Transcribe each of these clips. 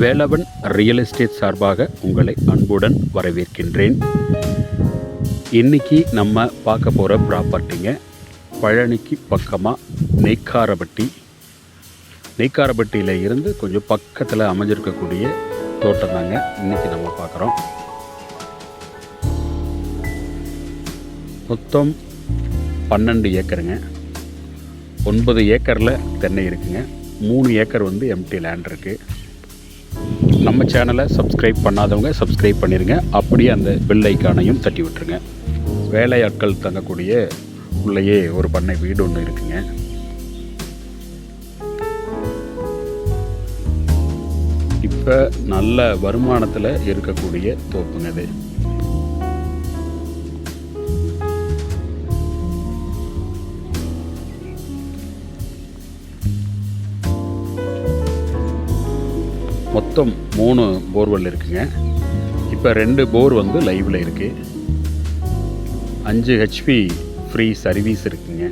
Velavan real estate சார்பாக உங்களை அன்புடன் வரவேற்கின்றேன். இன்னைக்கு நம்ம பார்க்க போகிற ப்ராப்பர்ட்டிங்க பழனிக்கு பக்கமாக நெய்க்காரப்பட்டி நெய்க்காரப்பட்டியில் இருந்து கொஞ்சம் பக்கத்தில் அமைஞ்சிருக்கக்கூடிய தோட்டம் தாங்க இன்றைக்கி நம்ம பார்க்குறோம். மொத்தம் பன்னெண்டு ஏக்கருங்க. ஒன்பது ஏக்கரில் தென்னை இருக்குங்க. மூணு ஏக்கர் வந்து எம்டி லேண்ட் இருக்குது நம்ம சேனலை சப்ஸ்கிரைப் பண்ணாதவங்க சப்ஸ்கிரைப் பண்ணிடுங்க அப்படியே அந்த பெல் ஐக்கானையும் தட்டி விட்டுருங்க. வேலையாட்கள் தங்கக்கூடிய உள்ளேயே ஒரு பண்ணை வீடு ஒன்று இருக்குங்க. இப்போ நல்ல வருமானத்தில் இருக்கக்கூடிய தோப்புங்க இது. மொத்தம் மூணு போர்வெல் இருக்குங்க. இப்போ ரெண்டு போர் வந்து லைவில் இருக்குது அஞ்சு ஹெச்பி ஃப்ரீ சர்வீஸ் இருக்குங்க.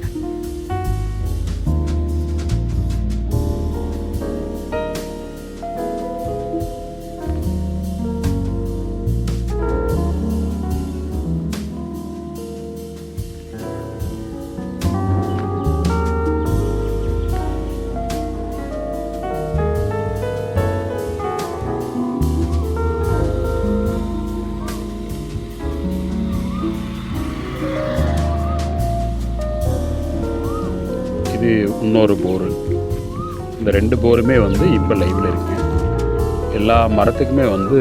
இது இன்னொரு போரு இந்த ரெண்டு போருமே வந்து இப்போ லைவில் இருக்குங்க எல்லா மரத்துக்குமே வந்து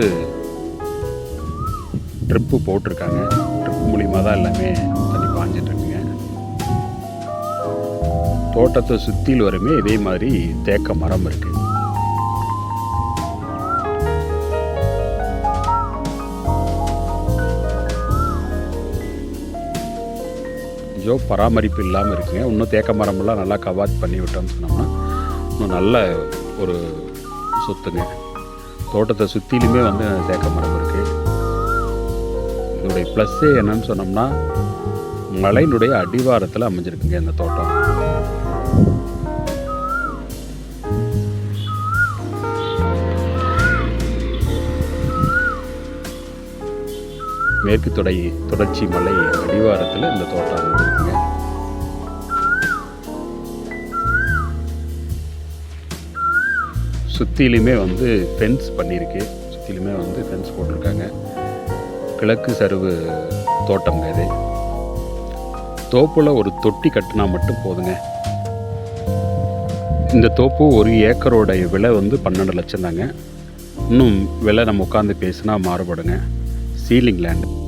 ட்ரிப்பு போட்டிருக்காங்க. ட்ரிப் மூலிமா தான் எல்லாமே தண்ணி பாஞ்சிட்ருக்குங்க தோட்டத்தை சுற்றியில் வருமே இதே மாதிரி தேக்க மரம் இருக்குது கொஞ்சம் பராமரிப்பு இல்லாமல் இருக்குங்க. இன்னும் தேக்க மரமெல்லாம் நல்லா கவாத் பண்ணி விட்டோம்னு சொன்னோம்னா இன்னும் நல்ல ஒரு சொத்துங்க. தோட்டத்தை சுற்றிலுமே வந்து தேக்க மரம் இருக்குது இதோடைய ப்ளஸ்ஸே என்னன்னு சொன்னோம்னா மலையினுடைய அடிவாரத்தில் அமைஞ்சிருக்குங்க இந்த தோட்டம். மேற்கு தொடை தொடர்ச்சி மலை அடிவாரத்தில் இந்த தோட்டம் அமைஞ்சிருக்குங்க. சுற்றிலுமே வந்து ஃபென்ஸ் பண்ணியிருக்கு. சுற்றிலுமே வந்து ஃபென்ஸ் போட்டிருக்காங்க. கிழக்கு சருவு தோட்டம்ங்க இது. தோப்பில் ஒரு தொட்டி கட்டினா மட்டும் போதுங்க. இந்த தோப்பு ஒரு ஏக்கரோடைய விலை வந்து பன்னெண்டு லட்சம் தாங்க இன்னும் விலை நம்ம உட்காந்து பேசினா மாறுபடுங்க. Ceiling land